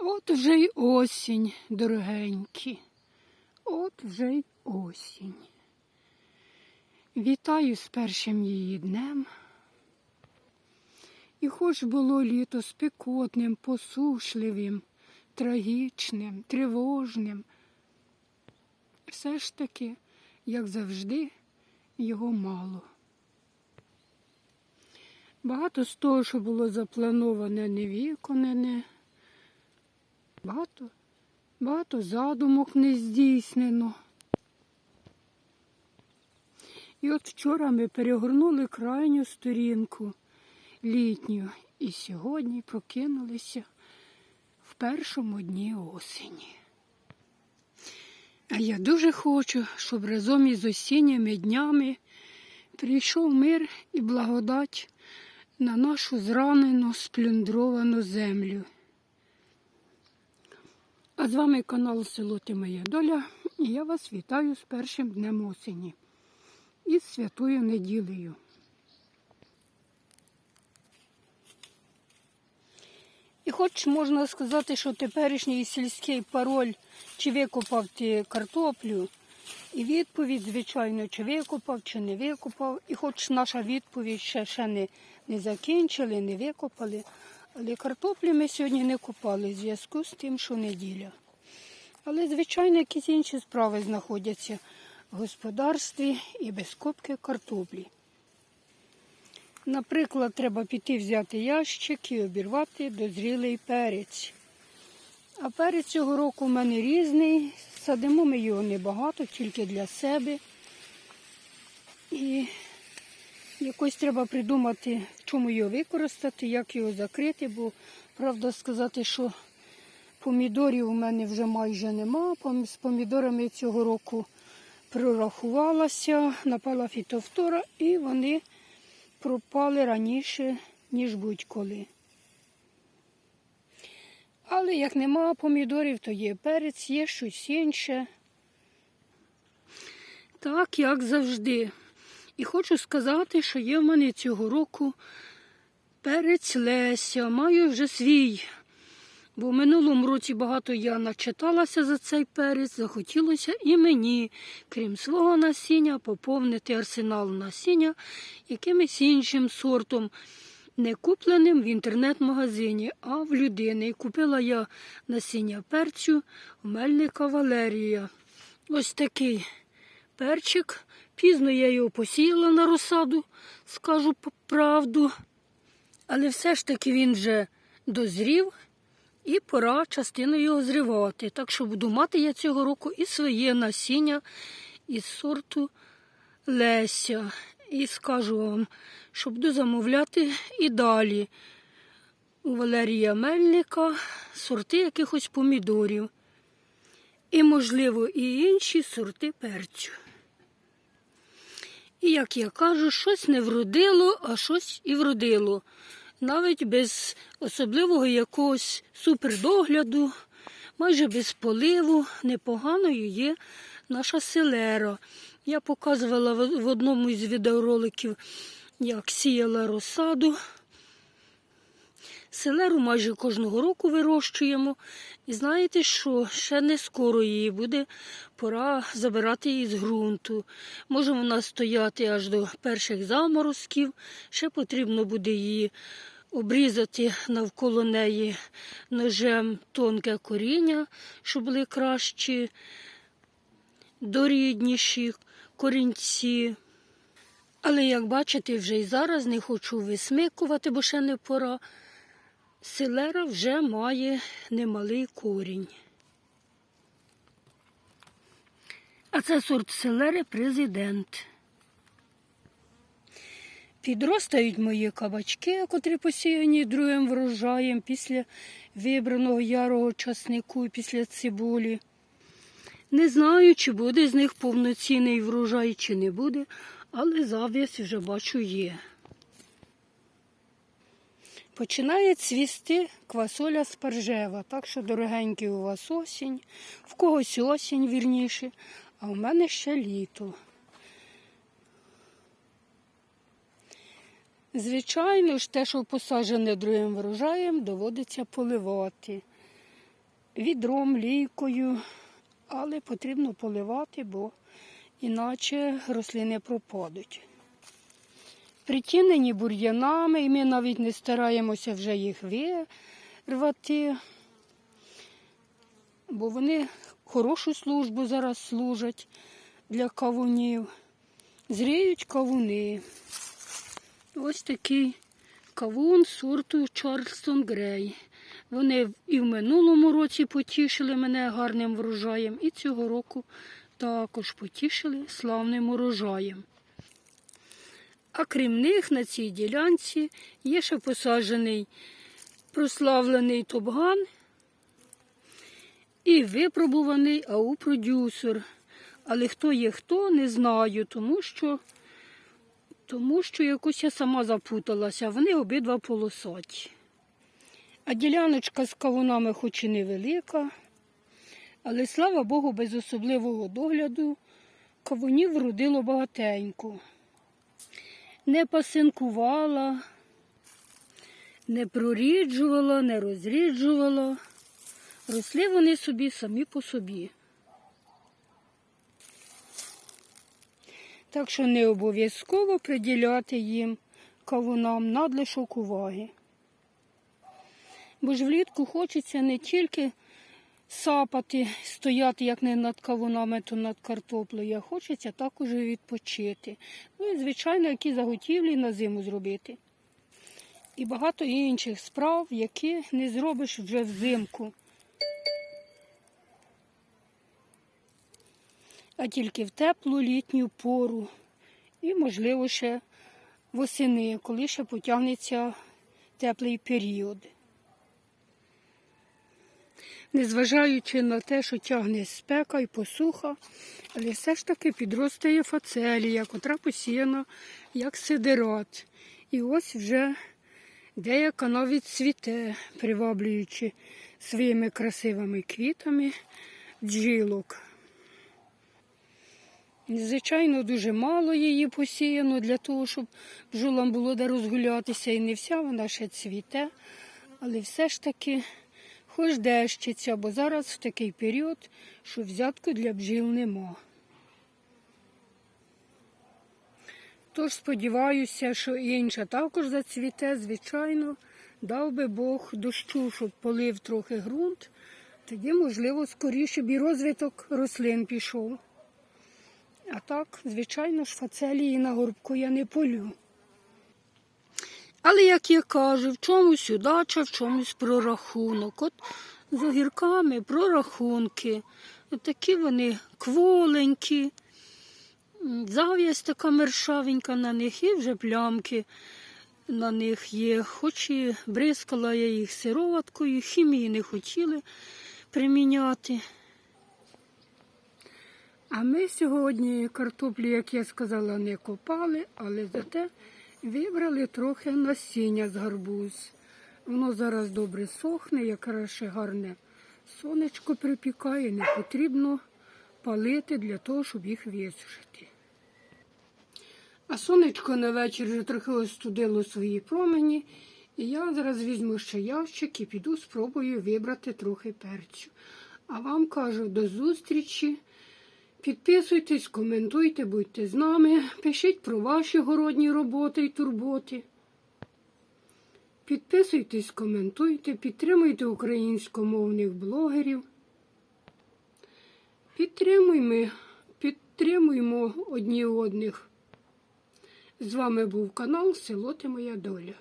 От вже й осінь, дорогенькі. От вже й осінь. Вітаю з першим її днем. І хоч було літо спекотним, посушливим, трагічним, тривожним, все ж таки, як завжди, його мало. Багато з того, що було заплановане, не виконане. Багато, багато задумок не здійснено. І от вчора ми перегорнули крайню сторінку літню і сьогодні прокинулися в першому дні осені. А я дуже хочу, щоб разом із осінніми днями прийшов мир і благодать на нашу зранену, сплюндровану землю. А з вами канал Село Ти Моя Доля, і я вас вітаю з першим днем осені і з святою неділею. І хоч можна сказати, що теперішній сільський пароль, чи викопав ти картоплю, і відповідь, звичайно, чи викопав, чи не викопав. І хоч наша відповідь ще, ще не, не закінчили, не викопали, але картоплі ми сьогодні не купали в зв'язку з тим, що неділя. Але, звичайно, якісь інші справи знаходяться в господарстві і без копки картоплі. Наприклад, треба піти взяти ящик і обірвати дозрілий перець. А перець цього року в мене різний. Садимо ми його небагато, тільки для себе. І якось треба придумати, в чому його використати, як його закрити, бо правда сказати, що помідорів у мене вже майже нема. З помідорами цього року прорахувалася, напала фітофтора і вони пропали раніше, ніж будь-коли. Але як нема помідорів, то є перець, є щось інше. Так, як завжди. І хочу сказати, що є в мене цього року перець Леся. Маю вже свій. Бо в минулому році багато я начиталася за цей перець, захотілося і мені, крім свого насіння, поповнити арсенал насіння якимось іншим сортом, не купленим в інтернет-магазині, а в людини. І купила я насіння перцю в Мельника Валерія. Ось такий перчик. Пізно я його посіяла на розсаду, скажу правду. Але все ж таки він вже дозрів і пора частину його зривати. Так що буду мати я цього року і своє насіння із сорту Леся. І скажу вам, що буду замовляти і далі у Валерія Мельника сорти якихось помідорів. І, можливо, і інші сорти перцю. І, як я кажу, щось не вродило, а щось і вродило. Навіть без особливого якогось супердогляду, майже без поливу, непоганою є наша селера. Я показувала в одному із відеороликів, як сіяла розсаду. Селеру майже кожного року вирощуємо. І знаєте що? Ще не скоро її буде пора забирати її з ґрунту. Може вона стояти аж до перших заморозків. Ще потрібно буде її обрізати навколо неї ножем тонке коріння, щоб були кращі, дорідніші корінці. Але, як бачите, вже й зараз не хочу висмикувати, бо ще не пора. Селера вже має немалий корінь. А це сорт селери президент. Підростають мої кабачки, котрі посіяні другим врожаєм після вибраного ярого часнику і після цибулі. Не знаю, чи буде з них повноцінний врожай, чи не буде, але зав'язь вже бачу є. Починає цвісти квасоля спаржева. Так що, дорогенький, у вас осінь, в когось осінь вірніше, а в мене ще літо. Звичайно ж, те, що посаджене другим врожаєм, доводиться поливати. відром, лійкою, але потрібно поливати, бо іначе рослини пропадуть. Притінені бур'янами, і ми навіть не стараємося вже їх вирвати, бо вони хорошу службу зараз служать для кавунів. Зріють кавуни. Ось такий кавун сорту Чарльстон Грей. Вони і в минулому році потішили мене гарним врожаєм, і цього року також потішили славним урожаєм. А крім них на цій ділянці є ще посаджений прославлений Топган і випробуваний ау-продюсер. Але хто є хто, не знаю, тому що, тому що якось я сама запуталася. Вони обидва полосаті. А діляночка з кавунами хоч і невелика, але слава Богу, без особливого догляду кавунів вродило багатенько. Не пасинкувала, не проріджувала, не розріджувала. Росли вони собі самі по собі. Так що не обов'язково приділяти їм кавунам надлишок уваги. Бо ж влітку хочеться не тільки сапати, стояти як не над кавунами, то над картоплею, хочеться також відпочити. Ну і, звичайно, які заготівлі на зиму зробити. І багато інших справ, які не зробиш вже взимку. а тільки в теплу літню пору. І, можливо, ще восени, коли ще потягнеться теплий період. Незважаючи на те, що тягне спека і посуха, але все ж таки підростає фацелія, котра посіяна як сидерат. І ось вже деяка навіть цвіте, приваблюючи своїми красивими квітами бджілок. Звичайно, дуже мало її посіяно для того, щоб бджолам було де розгулятися. І не вся вона ще цвіте, але все ж таки хоч дещиться, бо зараз в такий період, що взятку для бджіл нема. Тож сподіваюся, що інша також зацвіте, звичайно, дав би Бог дощу, щоб полив трохи ґрунт, тоді, можливо, скоріше б і розвиток рослин пішов. А так, звичайно ж, фацелії на горбку я не полю. Але, як я кажу, в чомусь удача, в чомусь прорахунок. От з огірками прорахунки. От такі вони кволенькі, зав'язь така мершавенька на них і вже плямки на них є. Хоч і бризкала я їх сироваткою, хімії не хотіли приміняти. А ми сьогодні картоплі, як я сказала, не копали, але зате вибрали трохи насіння з гарбуз. Воно зараз добре сохне, якраз ще гарне сонечко припікає, не потрібно палити для того, щоб їх висушити. А сонечко на вечір вже трохи остудило свої промені. І я зараз візьму ще ящик і піду спробую вибрати трохи перцю. А вам кажу до зустрічі. Підписуйтесь, коментуйте, будьте з нами, пишіть про ваші городні роботи і турботи. Підписуйтесь, коментуйте, підтримуйте українськомовних блогерів. Підтримуємо, підтримуємо одні одних. З вами був канал Село Ти Моя Доля.